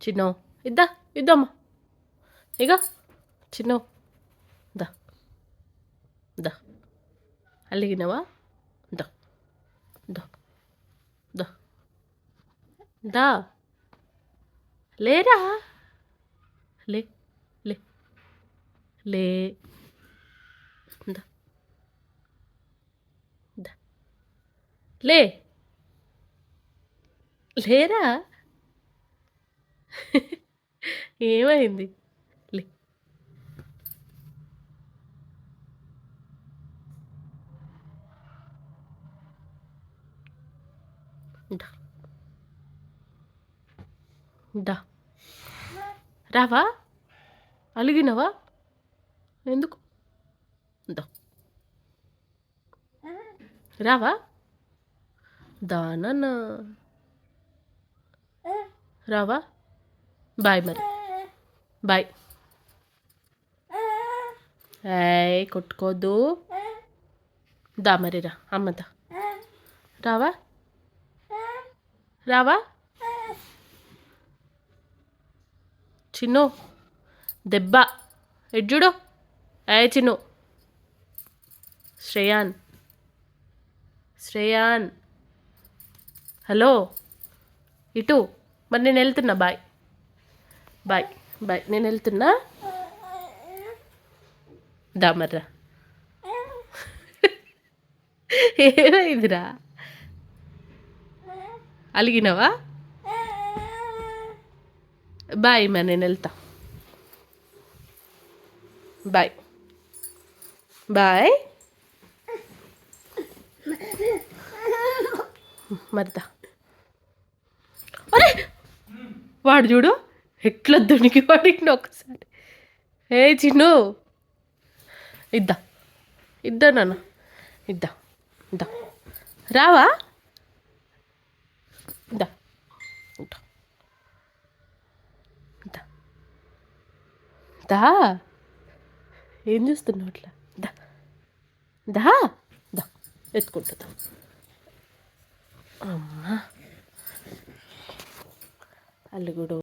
చిన్నవు ఇద్దా ఇద్దమ్మా ఇగో చిన్నవు దా. దా. అలిగినవా దా. దా. దా. దా. లేరా? లే లే. లే. దా. దా. లే. లేరా? ఏమైంది? లే. దా. రావా? అలిగినవా? ఎందుకు? దా. రావా? దానన్నా రావా? బాయ్ మరి. బాయ్. ఏయ్ కొట్టుకోదు దా మరి రా అమ్మదా రావా? రావా? చిన్ను దెబ్బ. ఎడ్జుడు ఏ చిన్ను. శ్రేయాన్. శ్రేయాన్. హలో. ఇటు. మరి నేను వెళ్తున్నా బాయ్. Bye bye. నేను వెళ్తున్నా. దామర్రా ఏమైందిరా? అలిగినవా? బాయ్ మరి నేను వెళ్తా. బాయ్. బాయ్. మరిదా. అరే వాడు చూడు. ఎట్లా దునికి పడిండు ఒకసారి? ఏ చిన్ను? ఇద్దా. ఇద్దా నాన్న. ఇద్దా. ఇద్దా. రావా? ఇద్దా. ఇద్దా. ఇద్దా. దా ఏం చూస్తున్నావు అట్లా? దా దా దా ఎత్తుకుంటుందా అమ్మా. అల్లుగుడు